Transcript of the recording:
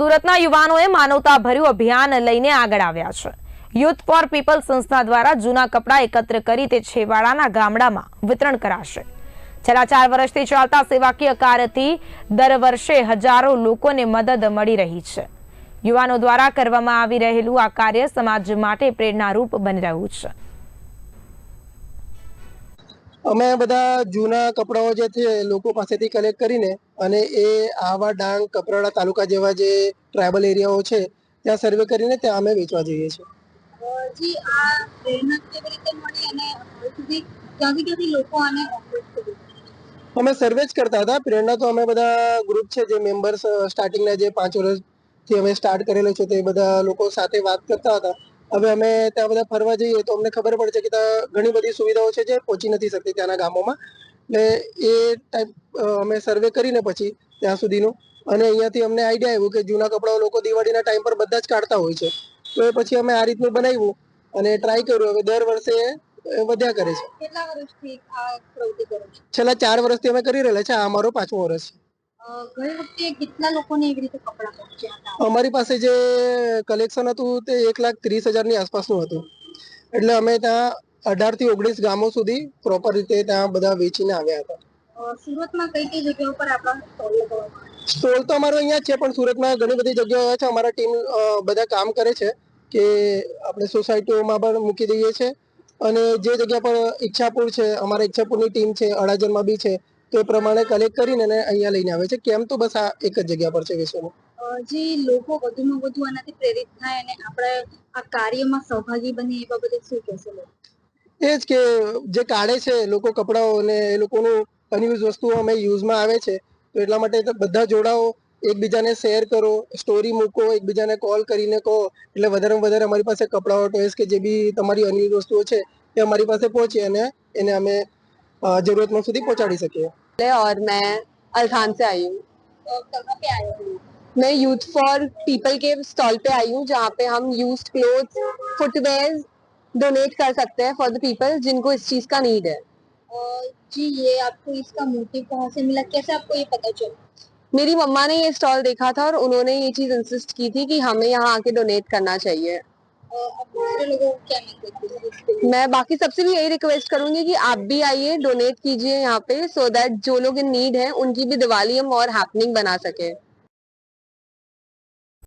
સુરતના યુવાનોએ માનવતા ભર્યું અભિયાન લઈને આગળ આવ્યા છે. યુથ ફોર પીપલ સંસ્થા દ્વારા જૂના કપડાં એકત્ર કરી તે છેવાડાના ગામડામાં વિતરણ કરાશે. છેલ્લા ચાર વર્ષથી ચાલતા સેવાકીય કાર્યથી દર વર્ષે હજારો લોકોને મદદ મળી રહી છે. યુવાનો દ્વારા કરવામાં આવી રહેલું આ કાર્ય સમાજ માટે પ્રેરણારૂપ બની રહ્યું છે. અમે બધા જૂના કપડાઓ જે છે લોકો પાસેથી કલેક્ટ કરીને અને એ આવા ડાંગ કપરાડા તાલુકા જેવા જે ટ્રાઇબલ એરિયાઓ છે ત્યાં સર્વે કરીને ત્યાં અમે વેચવા જઈએ છીએ. જી આ પ્રેરણા કેવી રીતે મળી અને સુધી ક્યાંથી ક્યાંથી લોકો આને અમે સર્વે જ કરતા હતા. પ્રેરણા તો અમે બધા ગ્રુપ છે જે મેમ્બર્સ સ્ટાર્ટિંગના જે પાંચ વર્ષથી અમે સ્ટાર્ટ કરેલો છે તે બધા લોકો સાથે વાત કરતા હતા. હવે અમે ત્યાં બધા ફરવા જઈએ તો અમને ખબર પડે છે કે ત્યાં ઘણી બધી સુવિધાઓ છે જે પહોંચી નથી શકતી ત્યાંના ગામોમાં. એટલે એ ટાઈપ અમે સર્વે કરીને પછી ત્યાં સુધીનું. અને અહીંયાથી અમને આઈડિયા આવ્યું કે જૂના કપડાઓ લોકો દિવાળીના ટાઈમ પર બધા જ કાઢતા હોય છે. તો એ પછી અમે આ રીતનું બનાવ્યું અને ટ્રાય કર્યું. હવે દર વર્ષે વધ્યા કરે છે. છેલ્લા ચાર વર્ષથી અમે કરી રહેલા છે. આ અમારો પાંચમો વર્ષ છે. ગઈ વખતે કેટલા લોકોને એવી રીતે કપડાં પહોંચ્યા હતા? અમારી પાસે જે કલેક્શન હતું તે એક લાખ ત્રીસ હજારની આસપાસનું હતું. એટલે અમે ત્યાં અઢારથી ઓગણીસ ગામો સુધી પ્રોપર રીતે ત્યાં બધા વેચીને આવ્યા હતા. સુરતમાં કઈ કઈ જગ્યા ઉપર આપણા સ્ટોલ તો અમારો અહીંયા છે પણ સુરતમાં ઘણી બધી જગ્યાઓ છે. અમારા ટીમ બધા કામ કરે છે કે આપણે સોસાયટીઓમાં પણ મૂકી દઈએ છે અને જે જગ્યા પર ઈચ્છાપુર છે અમારા ઈચ્છાપુરની ટીમ છે અડાજણમાં બી છે. તો એ પ્રમાણે કલેક્ટ કરીને અને અહીંયા લઈને આવે છે. કેમ તો બસ આ એક જ જગ્યા પર છે વિશ્વમાં જે લોકો વધુમાં વધુ આનાથી પ્રેરિત થાય અને આપણે આ કાર્યમાં સહભાગી બને એ બાબતે શું કહેશો એ જ કે જે કાઢે છે લોકો કપડાઓ અને એ લોકોનું અનયુઝ વસ્તુઓ અમે યુઝમાં આવે છે તો એટલા માટે તો બધા જોડાઓ એકબીજાને શેર કરો સ્ટોરી મૂકો એકબીજાને કોલ કરીને કહો. એટલે વધારે વધારે અમારી પાસે કપડાઓ ટોયસ કે જે બી તમારી અનયુઝ વસ્તુઓ છે એ અમારી પાસે પહોંચે અને એને અમે जरूरतमंद सुधी पहुंचाड़ी सके। और मैं अलखान से आई हूँ। मैं यूथ फॉर पीपल के स्टॉल पे आई हूँ जहाँ पे हम यूज़ क्लोथ फुटवेयर डोनेट कर सकते हैं फॉर द पीपल जिनको इस चीज़ का नीड है। जी ये आपको इसका मोटिव कहाँ से मिला? कैसे आपको ये पता चला? मेरी मम्मा ने ये स्टॉल देखा था और उन्होंने ये चीज़ इंसिस्ट की थी कि हमें यहाँ आके डोनेट करना चाहिए। मैं बाकी सबसे भी यही रिक्वेस्ट करूँगी कि आप भी आइए डोनेट कीजिए यहाँ पे सो so दैट जो लोग इन नीड है, उनकी भी दिवाली हम और हैपनिंग बना सके।